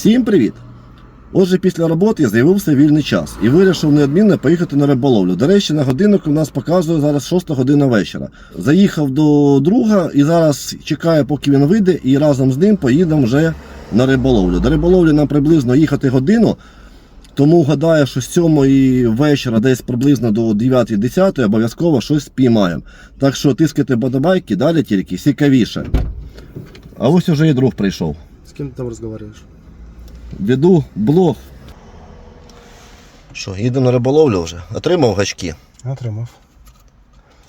Всім привіт! Отже, після роботи з'явився вільний час і вирішив неодмінно поїхати на риболовлю. До речі, на годинник у нас показує зараз 6 година вечора. Заїхав до друга і зараз чекаю, поки він вийде, і разом з ним поїдемо вже на риболовлю. До риболовлі нам приблизно їхати годину. Тому гадаю, що з 7 вечора, десь приблизно до 9-10 обов'язково щось спіймаємо. Так що тискайте бодобайки, далі тільки цікавіше. А ось уже і друг прийшов. С кем ты там разговариваешь? Веду блог. Що, їдемо на риболовлю вже. Отримав гачки. Отримав.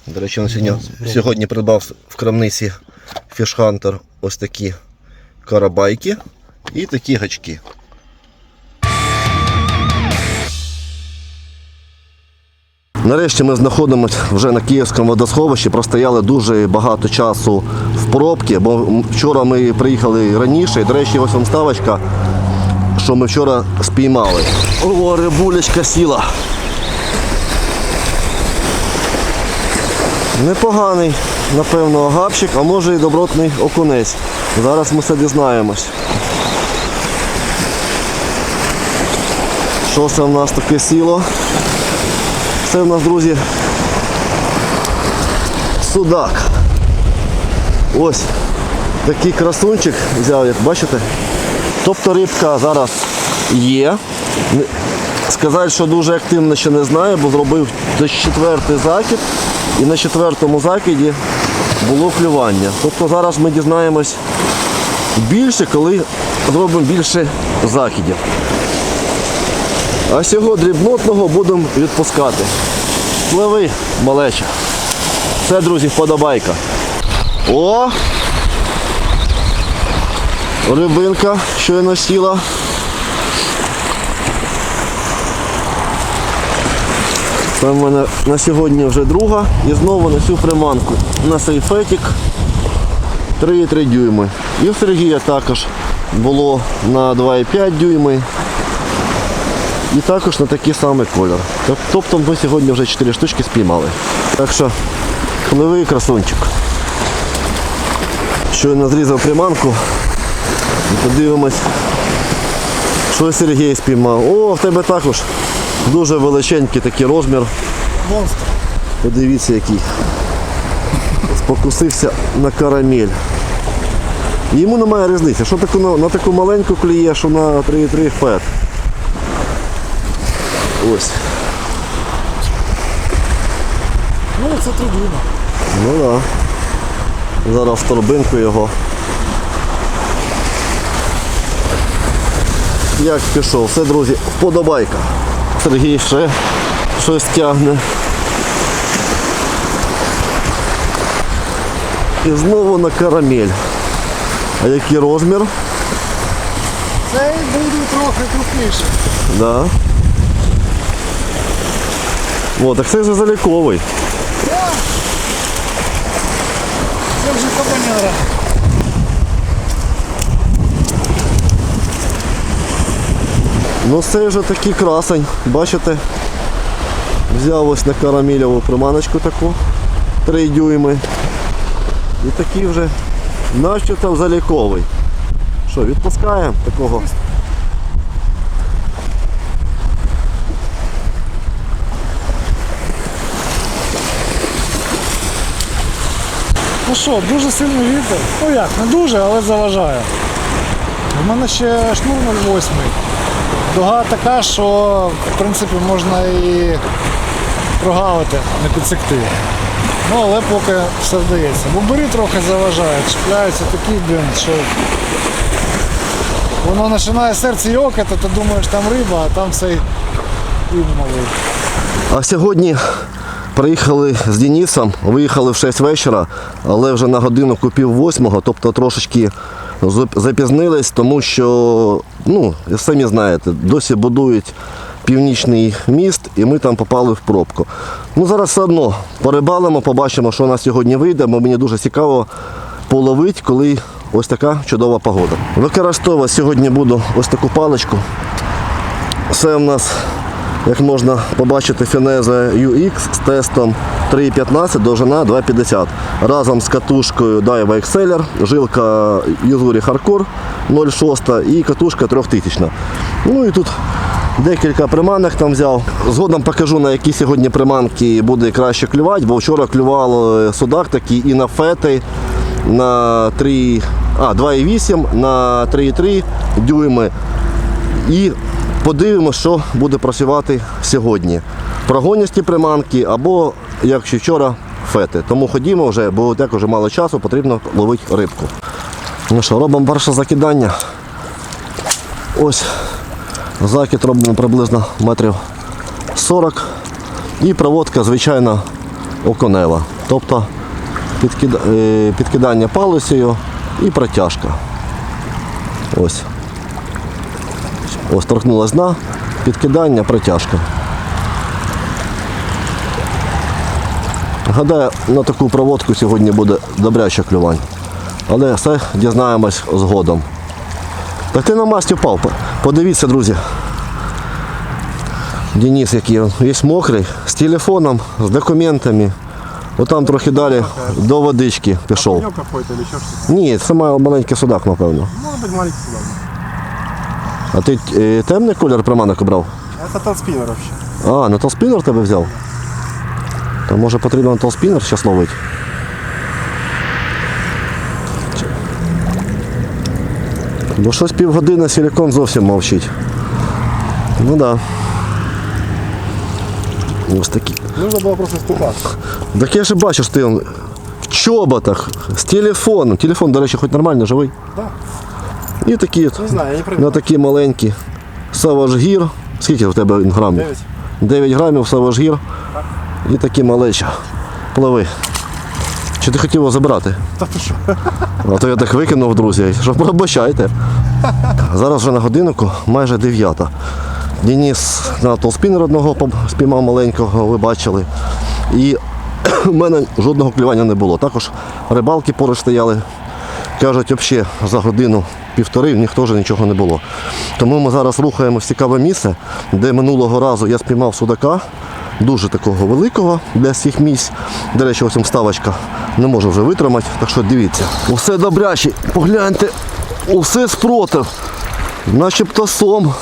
До речі, він сьогодні, сьогодні придбав в крамниці Fish Hunter ось такі карабайки і такі гачки. Нарешті ми знаходимося вже на Київському водосховищі. Простояли дуже багато часу в пробці, бо вчора ми приїхали раніше. І, до речі, ось вам ставочка, що ми вчора спіймали. О, рибулечка сіла. Непоганий, напевно, агапчик, а може і добротний окунець. Зараз ми все дізнаємось. Що це в нас таке сіло? Це в нас, друзі, судак. Ось такий красунчик взяв, як бачите. Тобто рибка зараз є. Сказати, що дуже активно ще не знаю, бо зробив четвертий закид. І на четвертому закиді було клювання. Тобто зараз ми дізнаємось більше, коли зробимо більше закидів. А цього дрібнотного будемо відпускати. Пливи, малеча. Це, друзі, вподобайка. О! Рибинка щойно сіла. Це в мене на сьогодні вже друга. І знову на цю приманку. На сейфетик 3,3 дюйми. І в Сергія також було на 2,5 дюйми. І також на такий самий кольор. Тобто ми сьогодні вже 4 штучки спіймали. Так що пливий красунчик. Щойно зрізав приманку. І подивимось, що Сергій спіймав. О, в тебе також дуже величенький такий розмір. Монстр. Подивіться який. Спокусився на карамель. Йому немає різниці, що таку, на, на таку маленьку клює, що на 3,3 фет. Ось. Ну, це три. Ну так. Да. Зараз в торбинку його. Як пішов, все, друзі, вподобайка. Сергій ще щось тягне. І знову на карамель. А який розмір? Цей буде трохи крупніший. Да. О, так це вже заліковий. Це вже кабаняра. Ну це вже такий красень, бачите? Взяв ось на карамельову приманочку таку 3 дюйми. І такий вже наче там заліковий. Що, відпускаємо такого? Ну що, дуже сильний вітер. Ну як, не дуже, але заважає. У мене ще шнур 0,8. Дуга така, що в принципі можна і прогавити, не підсекти. Ну, але поки все вдається. Бубирі трохи заважають, чіпляються такі, блін, що воно починає серце йокати, то думаєш там риба, а там цей і малий. А сьогодні приїхали з Денисом, виїхали в 6 вечора, але вже на годину купів 8, тобто трошечки запізнились, тому що, ну, самі знаєте, досі будують північний міст і ми там попали в пробку. Ну зараз все одно порибалимо, побачимо, що у нас сьогодні вийде, бо мені дуже цікаво половити, коли ось така чудова погода. Використовувати сьогодні буду ось таку паличку. Це в нас Як можна побачити, Фінеза UX з тестом 3,15, довжина 2,50. Разом з катушкою Daiwa Exceller, жилка Юзурі Hardcore 0,6 і катушка 3000. Ну і тут декілька приманок там взяв. Згодом покажу, на які сьогодні приманки буде краще клювати, бо вчора клював судак такий і на фети на 3, а, 2,8 на 3,3 дюйми. І подивимося, що буде працювати сьогодні. Прогоністі приманки або, як ще вчора, фети. Тому ходімо вже, бо так вже мало часу, потрібно ловити рибку. Ну що, робимо перше закидання. Ось закид робимо приблизно метрів 40. І проводка, звичайно, оконева. Тобто е, підкидання палицею і протяжка. Ось. Ось торкнулась дна, підкидання, протяжка. Гадаю, на таку проводку сьогодні буде добряче клювань. Але все дізнаємось згодом. Так ти на масті впав. Подивіться, друзі. Денис, який він, весь мокрий, з телефоном, з документами. Отам трохи далі до водички пішов. Ні, це має маленький судак, напевно. Может быть маленький сюда. А ти е, темний колір приманок обрав? Это тот спиннер вообще. А, на толспінер тебе взяв? То може потрібно на толспінер зараз ловити? Бо щось півгодини силикон зовсім мовчить. Ну да. Ось такі. Нужно было просто ступаться. Так я ж бачу, що ти в чоботах, з телефоном. Телефон, до речі, хоч нормально живий. Да. І такі от, Не знаю, я не на такі маленькі. Gear. Скільки в тебе грамів? Девять. 9 грамів Gear. І такі малечі. Пливи. Чи ти хотів його забрати? Да ты что? А то я так викинув, друзі, що пробачайте. Зараз вже на годиннику майже 9. Денис на толспінер одного спіймав маленького, ви бачили. І в мене жодного клювання не було. Також рибалки поруч стояли. Кажуть, взагалі за годину півтори ніхто вже нічого не було. Тому ми зараз рухаємо в цікаве місце, де минулого разу я спіймав судака, дуже такого великого для всіх місць. До речі, ось там ставочка не може вже витримати, так що дивіться. Усе добряче, погляньте, усе спротив, начебто сом.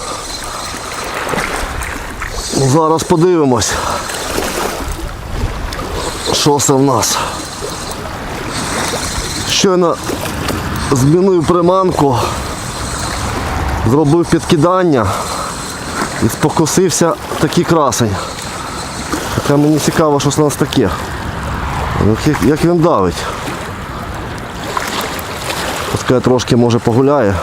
Зараз подивимось, що це в нас. Щойно змінив приманку, зробив підкидання і спокусився такий красень. Хоча мені цікаво, що у нас таке. Як, він давить. Пускай трошки може погуляє.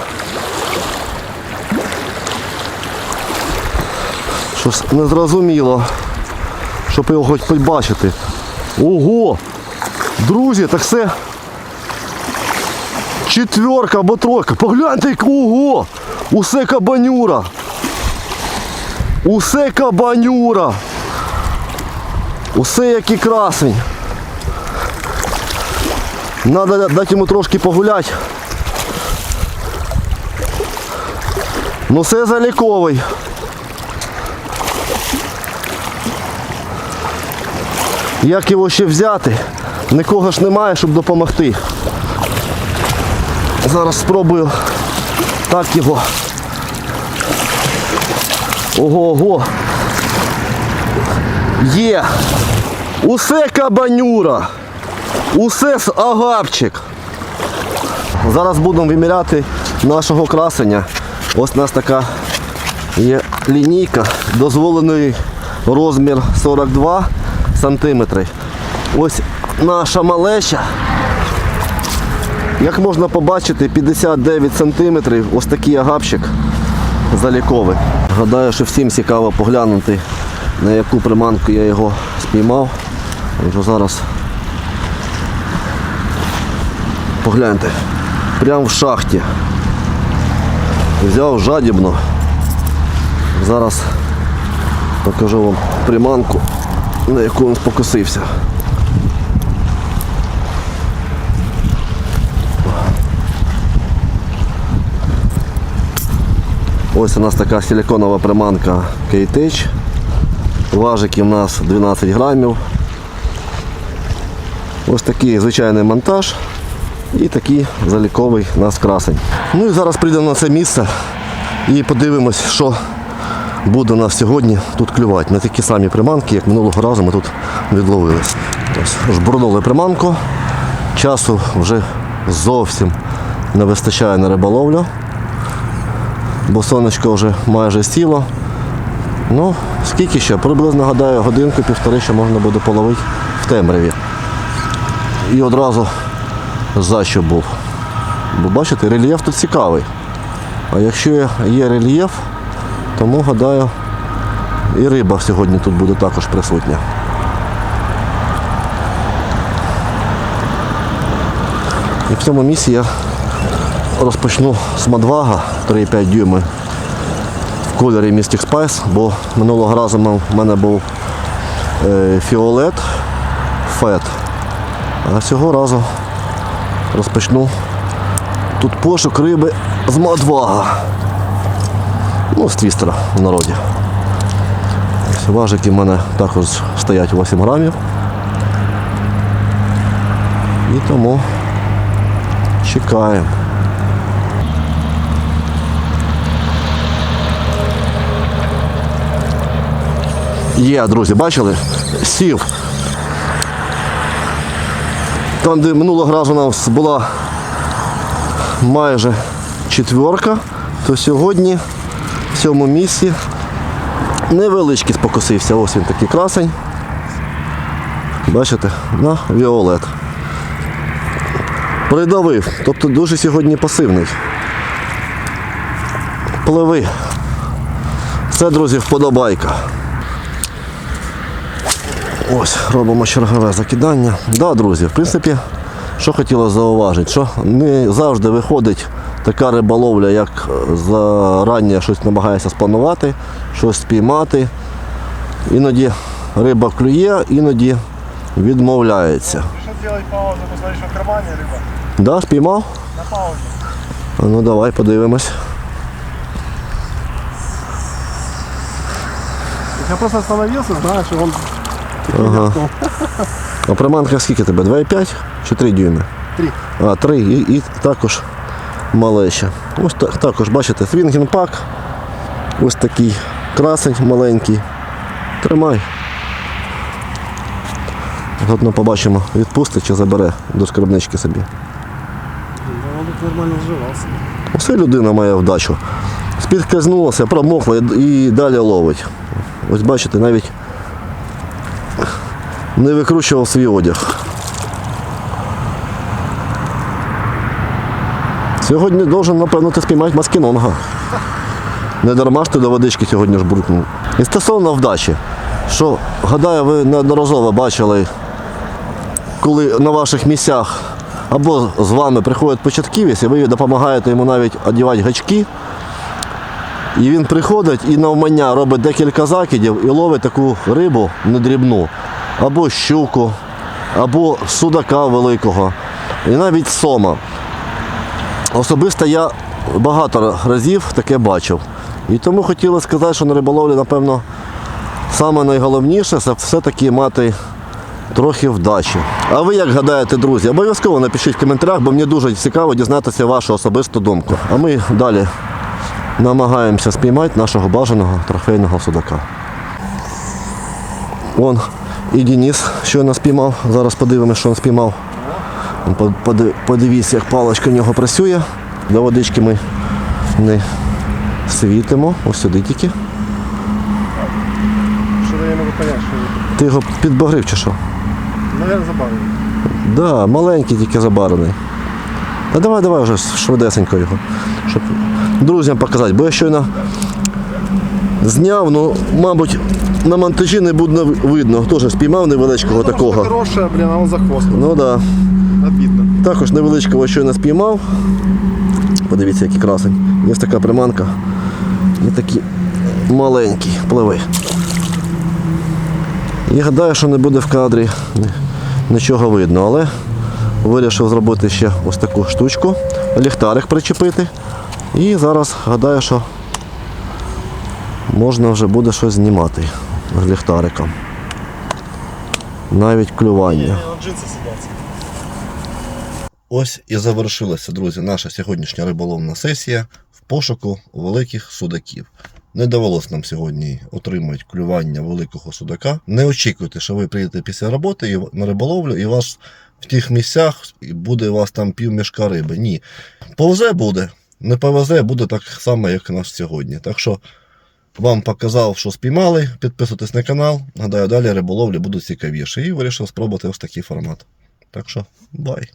Щось незрозуміло, щоб його хоч побачити. Ого! Друзі, так це четверка або тройка. Погляньте, як- ого! Усе кабанюра. Усе кабанюра. Усе який красень. Надо дати йому трошки погуляти. Ну це заліковий. Як його ще взяти? Нікого ж немає, щоб допомогти. Зараз спробую так його. Ого, ого. Є. Усе кабанюра. Усе с агапчик. Зараз будемо виміряти нашого красення. Ось у нас така є лінійка, дозволений розмір 42 сантиметри. Ось наша малеча. Як можна побачити, 59 сантиметрів, ось такий агапчик заліковий. Гадаю, що всім цікаво поглянути, на яку приманку я його спіймав. Вже зараз погляньте, прямо в шахті. Взяв жадібно. Зараз покажу вам приманку, на яку він спокусився. Ось у нас така силиконова приманка Кейтеч Важики в нас 12 грамів. Ось такий звичайний монтаж і такий заліковий у нас красень. Ну і зараз прийдемо на це місце і подивимось, що буде у нас сьогодні тут клювати. На такі самі приманки, як минулого разу ми тут відловились. Ось, жбурнули приманку. Часу вже зовсім не вистачає на риболовлю, бо сонечко вже майже сіло. Ну, скільки ще? Приблизно гадаю, годинку-півтори ще можна буде половити в темряві. І одразу защоп був. Бо бачите, рельєф тут цікавий. А якщо є рельєф, тому гадаю, і риба сьогодні тут буде також присутня. І в цьому місці я розпочну з Мадвага 3,5 дюйми в кольорі Mystic Spice, бо минулого разу в мене був е, фіолет фет. А цього разу розпочну тут пошук риби з Мадвага. Ну, з твістера в народі. Важики в мене також стоять 8 грамів. І тому чекаємо. Є, друзі, бачили? Сів. Там, де минулого разу у нас була майже четверка, то сьогодні в цьому місці невеличкий спокусився. Ось він такий красень. Бачите, на віолет. Придавив, тобто дуже сьогодні пасивний. Пливи. Це, друзі, вподобайка. Ось, робимо чергове закидання. Да, друзі, в принципі, що хотілося зауважити, що не завжди виходить така риболовля, як зарані щось намагаєшся спланувати, щось спіймати. Іноді риба клює, іноді відмовляється. Что сделать паузу, посмотреть, что в кармане рыба? Да, спіймав? На паузе. А Ну давай подивимось. Я просто остановился, знаешь, и он Ага. А приманка скільки тебе? 2,5 чи 3 дюйми? Три. А, 3 і, і також малеща. Ось так, також, бачите, свінгін пак. Ось такий красень маленький. Тримай. Заодно побачимо, відпустить чи забере до скарбнички собі. он нормально сживался. Все людина має вдачу. Спідказнулася, промокла і далі ловить. Ось бачите, навіть не викручував свій одяг. Сьогодні должен, напевно, ти спіймати маскінонга. Не дарма ж ти до водички сьогодні ж буркнув. І стосовно вдачі, що, гадаю, ви неодноразово бачили, коли на ваших місцях або з вами приходить початківець, і ви допомагаєте йому навіть одягати гачки. І він приходить і навмання робить декілька закидів і ловить таку рибу недрібну, або щуку, або судака великого, і навіть сома. Особисто я багато разів таке бачив. І тому хотілося сказати, що на риболовлі, напевно, саме найголовніше це все-таки мати трохи вдачі. А ви як гадаєте, друзі? Обов'язково напишіть в коментарях, бо мені дуже цікаво дізнатися вашу особисту думку. А ми далі намагаємося спіймати нашого бажаного трофейного судака. Вон і Денис щойно спіймав. Зараз подивимося, що він спіймав. По- Подивіться, як паличка в нього працює. До водички ми не світимо. Ось сюди тільки. Что-то я не что. Ти його підбагрив чи що? Наверное, забавно. Да, маленький тільки забарений. Та давай, давай вже швидесенько його. Щоб друзям показати. Бо я щойно зняв, ну, мабуть, на монтажі не буде видно. Теж спіймав невеличкого такого. Хорошая, блин, а он за хвост. Ну так. Да. Обидно. Також невеличкого щойно спіймав. Подивіться, який красень. Є така приманка. І такий маленький пливи. І гадаю, що не буде в кадрі нічого видно, але вирішив зробити ще ось таку штучку, ліхтарик причепити. І зараз гадаю, що можна вже буде щось знімати. з ліхтариком. Навіть клювання. Ось і завершилася, друзі, наша сьогоднішня риболовна сесія в пошуку великих судаків. Не довелось нам сьогодні отримати клювання великого судака. Не очікуйте, що ви приїдете після роботи на риболовлю, і вас в тих місцях буде у вас там пів мішка риби. Ні. Повзе буде, не повезе, буде так само, як у нас сьогодні. Так що вам показав, що спіймали. Підписуйтесь на канал. Гадаю, далі риболовлі будуть цікавіші. І вирішив спробувати ось такий формат. Так що, бай.